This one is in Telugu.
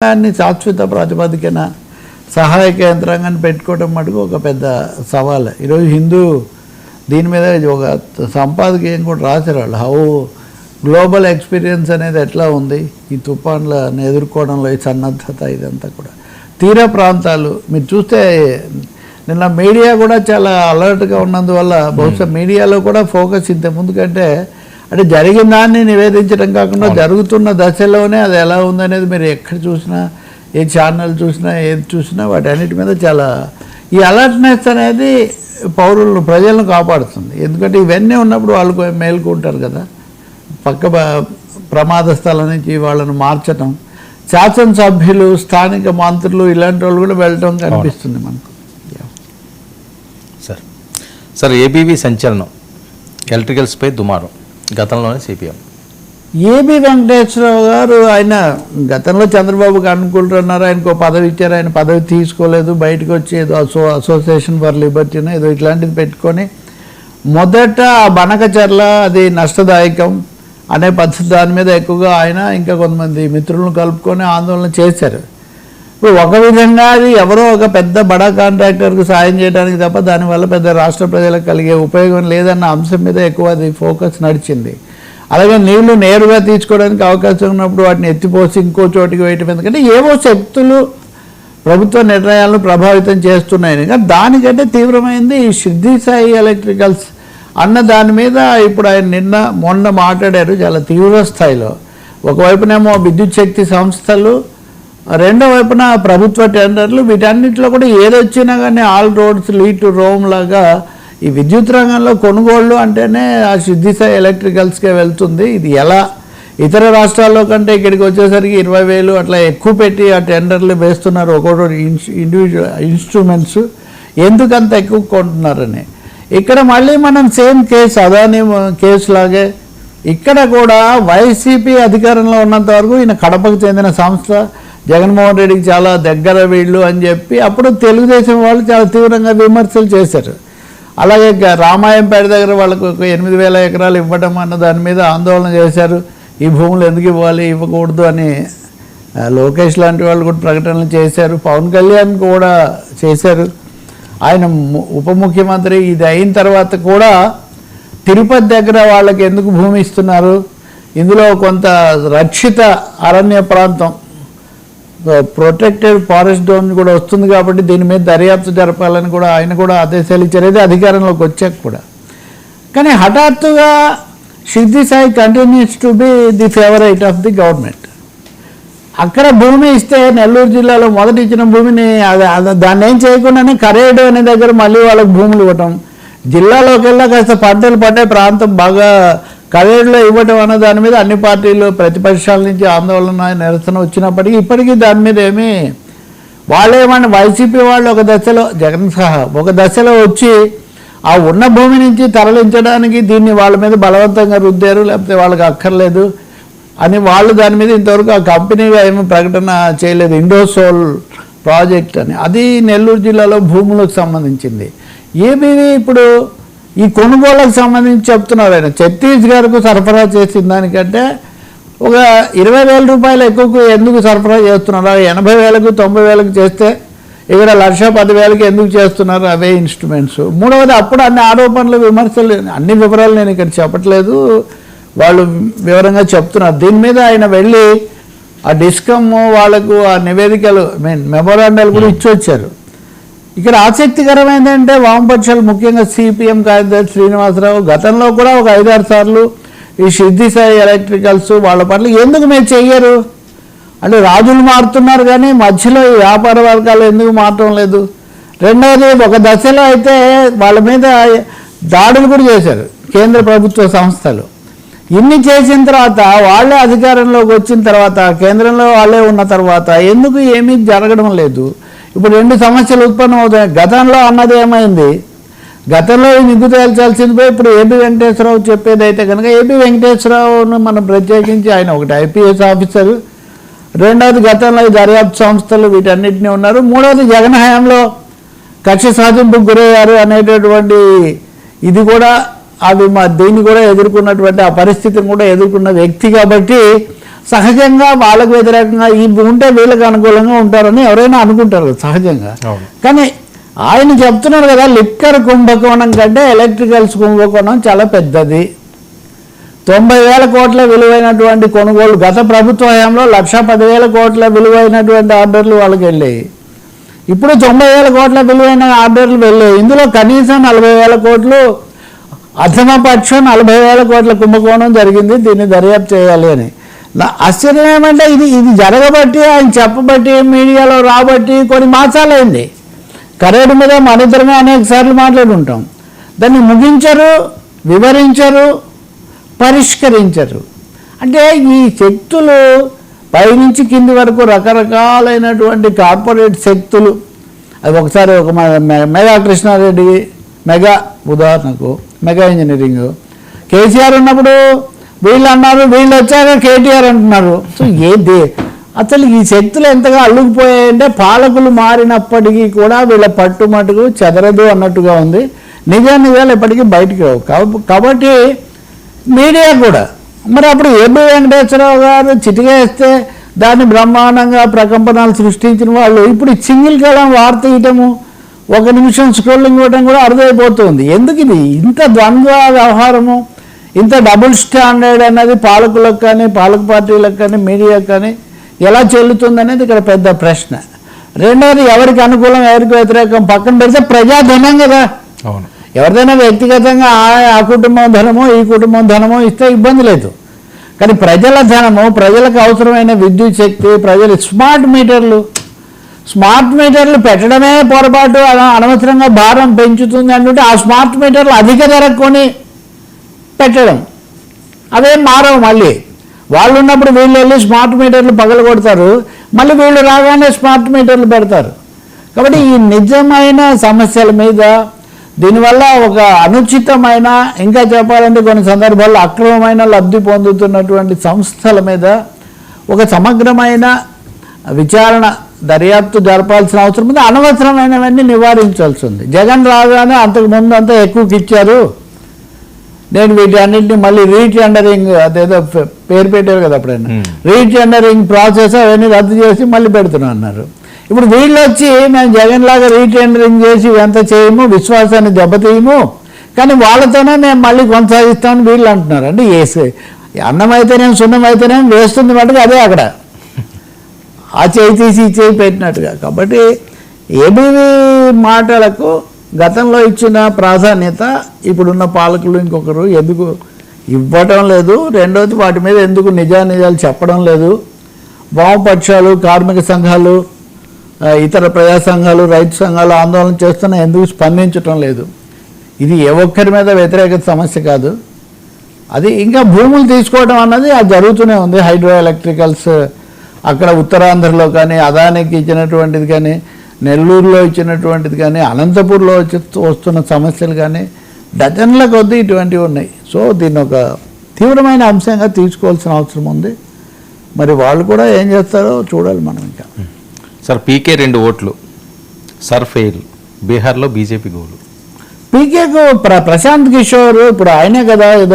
యంత్రాంగాన్ని శాశ్వత ప్రాతిపదికన సహాయక యంత్రాంగాన్ని పెట్టుకోవడం మటుకు ఒక పెద్ద సవాల్. ఈరోజు హిందూ దీని మీద ఒక సంపాదకీయం కూడా రాశారు వాళ్ళు. హౌ గ్లోబల్ ఎక్స్పీరియన్స్ అనేది ఎట్లా ఉంది? ఈ తుఫాన్లను ఎదుర్కోవడంలో ఈ సన్నద్ధత ఇదంతా కూడా. తీర ప్రాంతాలు మీరు చూస్తే నిన్న మీడియా కూడా చాలా అలర్ట్గా ఉన్నందువల్ల బహుశా మీడియాలో కూడా ఫోకస్ ఇంత ముందు కంటే అంటే జరిగిన దాన్ని నివేదించడం కాకుండా జరుగుతున్న దశలోనే అది ఎలా ఉందనేది మీరు ఎక్కడ చూసినా ఏ ఛానల్ చూసినా ఏది చూసినా వాటి అన్నిటి మీద చాలా ఈ అలర్ట్నెస్ అనేది పౌరులను ప్రజలను కాపాడుతుంది. ఎందుకంటే ఇవన్నీ ఉన్నప్పుడు వాళ్ళు మేల్కొంటారు కదా. పక్క ప్రమాద స్థలం నుంచి వాళ్ళను మార్చటం. శాసనసభ్యులు స్థానిక మంత్రులు ఇలాంటి వాళ్ళు కూడా వెళ్ళటం కనిపిస్తుంది మనకు. సార్. సార్ ఏబీవీ సంచలనం ఎలక్ట్రికల్స్పై దుమారం. గతంలోనే సిపిఎం. ఏబి వెంకటేశ్వరరావు గారు ఆయన గతంలో చంద్రబాబుకి అనుకుంటున్నారు ఆయనకు పదవి ఇచ్చారు. ఆయన పదవి తీసుకోలేదు. బయటకు వచ్చి ఏదో అసో అసోసియేషన్ ఫర్ లిబర్టీనో ఏదో ఇట్లాంటిది పెట్టుకొని మొదట ఆ బనకచర్ల అది నష్టదాయకం అనే పద్ధతి దాని మీద ఎక్కువగా ఆయన ఇంకా కొంతమంది మిత్రులను కలుపుకొని ఆందోళన చేశారు. ఇప్పుడు ఒక విధంగా అది ఎవరో ఒక పెద్ద బడా కాంట్రాక్టర్కు సాయం చేయడానికి తప్ప దానివల్ల పెద్ద రాష్ట్ర ప్రజలకు కలిగే ఉపయోగం లేదన్న అంశం మీద ఎక్కువ అది ఫోకస్ నడిచింది. అలాగే నీళ్ళు నేరుగా తీసుకోవడానికి అవకాశం ఉన్నప్పుడు వాటిని ఎత్తిపోసి ఇంకో చోటికి వేయటం ఎందుకంటే ఏవో శక్తులు ప్రభుత్వ నిర్ణయాలను ప్రభావితం చేస్తున్నాయని. కానీ దానికంటే తీవ్రమైంది ఈ సిద్ధి సాయి ఎలక్ట్రికల్స్ అన్న దాని మీద ఇప్పుడు ఆయన నిన్న మొన్న మాట్లాడారు చాలా తీవ్ర స్థాయిలో. ఒకవైపునేమో విద్యుత్ శక్తి సంస్థలు రెండో వైపున ప్రభుత్వ టెండర్లు వీటన్నిటిలో కూడా ఏదొచ్చినా కానీ all roads lead to Rome లాగా ఈ విద్యుత్ రంగంలో కొనుగోళ్ళు అంటేనే ఆ సిద్ధిసాయి ఎలక్ట్రికల్స్కే వెళ్తుంది. ఇది ఎలా? ఇతర రాష్ట్రాల్లో కంటే ఇక్కడికి వచ్చేసరికి ఇరవై వేలు అట్లా ఎక్కువ పెట్టి ఆ టెండర్లు వేస్తున్నారు ఒక్కొక్కటి ఇండివిజువల్ ఇన్స్ట్రుమెంట్స్ ఎందుకంత ఎక్కువ కొంటున్నారని. ఇక్కడ మళ్ళీ మనం సేమ్ కేసు అదాని కేసు లాగే ఇక్కడ కూడా వైసీపీ అధికారంలో ఉన్నంత వరకు ఈయన కడపకు చెందిన సంస్థ జగన్మోహన్ రెడ్డికి చాలా దగ్గర వీళ్ళు అని చెప్పి అప్పుడు తెలుగుదేశం వాళ్ళు చాలా తీవ్రంగా విమర్శలు చేశారు. అలాగే రామాయంపేట దగ్గర వాళ్ళకు ఒక ఎనిమిది వేల ఎకరాలు ఇవ్వడం అన్న దాని మీద ఆందోళన చేశారు. ఈ భూములు ఎందుకు ఇవ్వాలి ఇవ్వకూడదు అని లోకేష్ లాంటి వాళ్ళు కూడా ప్రకటనలు చేశారు. పవన్ కళ్యాణ్ కూడా చేశారు. ఆయన ము- ఉప ముఖ్యమంత్రి ఇది అయిన తర్వాత కూడా తిరుపతి దగ్గర వాళ్ళకి ఎందుకు భూమి ఇస్తున్నారు? ఇందులో కొంత రక్షిత అరణ్య ప్రాంతం ప్రొటెక్టెడ్ ఫారెస్ట్ జోన్ కూడా వస్తుంది కాబట్టి దీని మీద దర్యాప్తు జరపాలని కూడా ఆయన కూడా ఆదేశాలు ఇచ్చారు. అధికారంలోకి వచ్చాక కూడా. కానీ హఠాత్తుగా Siddhi Sai continues to be the favourite of the government అక్కడ భూమి ఇస్తే నెల్లూరు జిల్లాలో మొదటి ఇచ్చిన భూమిని అది- దాన్ని ఏం చేయకుండానే కరేడు అనే దగ్గర మళ్ళీ వాళ్ళకి భూములు ఇవ్వటం. జిల్లాలోకి వెళ్ళా కాస్త పంటలు పడే ప్రాంతం బాగా కరేడులో ఇవ్వటం అన్న దాని మీద అన్ని పార్టీలు ప్రతిపక్షాల నుంచి ఆందోళన నిరసన వచ్చినప్పటికీ ఇప్పటికీ దాని మీద ఏమీ వాళ్ళేమన్నా వైసీపీ వాళ్ళు ఒక దశలో జగన్ సహా ఒక దశలో వచ్చి ఆ ఉన్న భూమి నుంచి తరలించడానికి దీన్ని వాళ్ళ మీద బలవంతంగా రుద్దారు లేకపోతే వాళ్ళకి అక్కర్లేదు అని వాళ్ళు దాని మీద ఇంతవరకు ఆ కంపెనీగా ఏమీ ప్రకటన చేయలేదు ఇండోసోల్ ప్రాజెక్ట్ అని. అది నెల్లూరు జిల్లాలో భూములకు సంబంధించింది. ఏబీవీ ఇప్పుడు ఈ కొనుగోళ్ళకు సంబంధించి చెప్తున్నారు ఆయన. ఛత్తీస్గఢ్కు సరఫరా చేసిన దానికంటే ఒక ఇరవై వేల రూపాయలు ఎక్కువ ఎందుకు సరఫరా చేస్తున్నారు? ఎనభై వేలకు తొంభై వేలకు చేస్తే ఇక్కడ లక్ష పదివేలకి ఎందుకు చేస్తున్నారు? అవే ఇన్స్ట్రుమెంట్స్ మూడవది అప్పుడు అన్ని ఆరోపణలు విమర్శలు అన్ని వివరాలు నేను ఇక్కడ చెప్పట్లేదు. వాళ్ళు వివరంగా చెప్తున్నారు. దీని మీద ఆయన వెళ్ళి ఆ డిస్కమ్ వాళ్ళకు ఆ నివేదికలు మీన్ మెమోరాండాలు కూడా ఇచ్చి వచ్చారు ఇక్కడ ఆసక్తికరమైంది అంటే వామపక్షాలు ముఖ్యంగా సిపిఎం కార్యదర్శి శ్రీనివాసరావు గతంలో కూడా ఒక ఐదారు సార్లు ఈ సిద్ధి సాయి ఎలక్ట్రికల్స్ వాళ్ళ పట్ల ఎందుకు మీరు చెయ్యరు? అంటే రాజులు మారుతున్నారు కానీ మధ్యలో ఈ వ్యాపార వర్గాలు ఎందుకు మారటం లేదు? రెండవది ఒక దశలో అయితే వాళ్ళ మీద దాడులు కూడా చేశారు కేంద్ర ప్రభుత్వ సంస్థలు. ఇన్ని చేసిన తర్వాత వాళ్ళే అధికారంలోకి వచ్చిన తర్వాత కేంద్రంలో వాళ్ళే ఉన్న తర్వాత ఎందుకు ఏమీ జరగడం లేదు? ఇప్పుడు రెండు సమస్యలు ఉత్పన్నం అవుతాయి గతంలో అన్నది ఏమైంది? గతంలో నిగ్గు తేల్చాల్సింది. పోయి ఇప్పుడు ఏబి వెంకటేశ్వరరావు చెప్పేది అయితే కనుక ఏబి వెంకటేశ్వరరావును మనం ప్రత్యేకించి ఆయన ఒకటి ఐపీఎస్ ఆఫీసర్ రెండవది గతంలో దర్యాప్తు సంస్థలు వీటన్నిటినీ ఉన్నారు. మూడవది జగన్ హయాంలో కక్ష సాధింపుకు గురయ్యారు అనేటటువంటి ఇది కూడా అవి మా దీన్ని కూడా ఎదుర్కొన్నటువంటి ఆ పరిస్థితిని కూడా ఎదుర్కొన్న వ్యక్తి కాబట్టి సహజంగా వాళ్ళకు వ్యతిరేకంగా ఈ ఉంటే వీళ్ళకి అనుకూలంగా ఉంటారని ఎవరైనా అనుకుంటారు సహజంగా. కానీ ఆయన చెప్తున్నారు కదా లిక్కర్ కుంభకోణం కంటే ఎలక్ట్రికల్స్ కుంభకోణం చాలా పెద్దది. తొంభై వేల కోట్ల విలువైనటువంటి కొనుగోలు గత ప్రభుత్వ హయాంలో లక్ష పదివేల కోట్ల విలువైనటువంటి ఆర్డర్లు వాళ్ళకి వెళ్ళాయి. ఇప్పుడు తొంభై వేల కోట్ల విలువైన ఆర్డర్లు వెళ్ళాయి. ఇందులో కనీసం నలభై వేల కోట్లు అధమపక్షం నలభై వేల కోట్ల కుంభకోణం జరిగింది దీన్ని దర్యాప్తు చేయాలి అని. నా ఆశ్చర్యం ఏమంటే ఇది ఇది జరగబట్టి ఆయన చెప్పబట్టి మీడియాలో రాబట్టి కొన్ని మాసాలైంది. కరేడు మీద మన ఇద్దరమే అనేక సార్లు మాట్లాడుంటాం. దాన్ని ముగించరు వివరించరు పరిష్కరించరు. అంటే ఈ శక్తులు పైనుంచి కింది వరకు రకరకాలైనటువంటి కార్పొరేట్ శక్తులు. అది ఒకసారి ఒక మ- మె- మెగా కృష్ణారెడ్డి మెగా ఉదాహరణకు మెగా ఇంజనీరింగ్. కేసీఆర్ ఉన్నప్పుడు వీళ్ళు అన్నారు వీళ్ళు వచ్చాక కేటీఆర్ అంటున్నారు. సో ఏది? అసలు ఈ శక్తులు ఎంతగా అల్లుకుపోయాయంటే పాలకులు మారినప్పటికీ కూడా వీళ్ళ పట్టుమటుకు చెదరదు అన్నట్టుగా ఉంది. నిజా నిజాలు ఎప్పటికీ బయటికి రావు. కాబ- కాబట్టి మీడియా కూడా. మరి అప్పుడు ఏబి వెంకటేశ్వరరావు గారు చిటికేస్తే దాన్ని బ్రహ్మాండంగా ప్రకంపనలు సృష్టించిన వాళ్ళు ఇప్పుడు సింగిల్ కాలం వార్త ఇవ్వటము ఒక నిమిషం స్క్రోలింగ్ ఇవ్వటం కూడా అరుదైపోతుంది ఎందుకు ఇది ఇంత ద్వంద్వ వ్యవహారము ఇంత డబుల్ స్టాండర్డ్ అన్నది పాలకులకు కానీ పాలక పార్టీలకు కానీ మీడియాకు కానీ ఎలా చెల్లుతుంది అనేది ఇక్కడ పెద్ద ప్రశ్న. రెండవది ఎవరికి అనుకూలం ఎవరికి వ్యతిరేకం? పక్కన పెడితే ప్రజాధనం కదా. అవును. ఎవరిదైనా వ్యక్తిగతంగా ఆ- కుటుంబం ధనమో ఈ కుటుంబం ధనమో ఇస్తే ఇబ్బంది లేదు. కానీ ప్రజల ధనము ప్రజలకు అవసరమైన విద్యుత్ శక్తి ప్రజలు స్మార్ట్ మీటర్లు స్మార్ట్ మీటర్లు పెట్టడమే పొరపాటు అన- అనవసరంగా భారం పెంచుతుంది అంటుంటే ఆ స్మార్ట్ మీటర్లు అధిక ధరకు కొని పెట్టడం. అవేం మారవు మళ్ళీ. వాళ్ళు ఉన్నప్పుడు వీళ్ళు వెళ్ళి స్మార్ట్ మీటర్లు పగల కొడతారు మళ్ళీ వీళ్ళు రాగానే స్మార్ట్ మీటర్లు పెడతారు. కాబట్టి ఈ నిజమైన సమస్యల మీద దీనివల్ల ఒక అనుచితమైన ఇంకా చెప్పాలంటే కొన్ని సందర్భాల్లో అక్రమమైన లబ్ధి పొందుతున్నటువంటి సంస్థల మీద ఒక సమగ్రమైన విచారణ దర్యాప్తు జరపాల్సిన అవసరం ఉంది. అనవసరమైనవన్నీ నివారించాల్సి ఉంది. జగన్ రాగానే అంతకు ముందు అంతా ఎక్కువకి ఇచ్చారు నేను వీటన్నింటినీ మళ్ళీ రీటెండరింగ్ అదేదో పేరు పెట్టారు కదా అప్పుడైనా. Hmm. రీటెండరింగ్ ప్రాసెస్ అవన్నీ రద్దు చేసి మళ్ళీ పెడుతున్నాం అన్నారు. ఇప్పుడు వీళ్ళు వచ్చి మేము జగన్ లాగా రీటెండరింగ్ చేసి ఎంత చేయము విశ్వాసాన్ని దెబ్బతీయము కానీ వాళ్ళతోనే మేము మళ్ళీ కొనసాగిస్తామని వీళ్ళు అంటున్నారు అంటే వేసి అన్నం అయితేనేం సున్నం అయితేనేం వేస్తుంది మటుకు అదే అక్కడ. ఆ చేయి తీసి ఈ చేయి పెట్టినట్టుగా. కాబట్టి ఏబీవీ మాటలకు గతంలో ఇచ్చిన ప్రాధాన్యత ఇప్పుడున్న పాలకులు ఇంకొకరు ఎందుకు ఇవ్వటం లేదు. రెండవది వాటి మీద ఎందుకు నిజానిజాలు చెప్పడం లేదు. వామపక్షాలు కార్మిక సంఘాలు ఇతర ప్రజా సంఘాలు రైతు సంఘాలు ఆందోళన చేస్తున్నా ఎందుకు స్పందించటం లేదు. ఇది ఏ ఒక్కరి మీద వ్యతిరేకత సమస్య కాదు. అది ఇంకా భూములు తీసుకోవడం అన్నది అది జరుగుతూనే ఉంది. హైడ్రో ఎలక్ట్రికల్స్ అక్కడ ఉత్తరాంధ్రలో కానీ అదానికి ఇచ్చినటువంటిది కానీ నెల్లూరులో ఇచ్చినటువంటిది కానీ అనంతపూర్లో వచ్చి వస్తున్న సమస్యలు కానీ డజన్ల కొద్దీ ఇటువంటివి ఉన్నాయి. సో దీన్ని ఒక తీవ్రమైన అంశంగా తీసుకోవాల్సిన అవసరం ఉంది. మరి వాళ్ళు కూడా ఏం చేస్తారో చూడాలి మనం ఇంకా. సార్ పీకే రెండు ఓట్లు సర్ ఫెయిల్ బీహార్లో బీజేపీ గోలు. పీకేకు ప్ర ప్రశాంత్ కిషోర్ ఇప్పుడు ఆయనే కదా ఏదో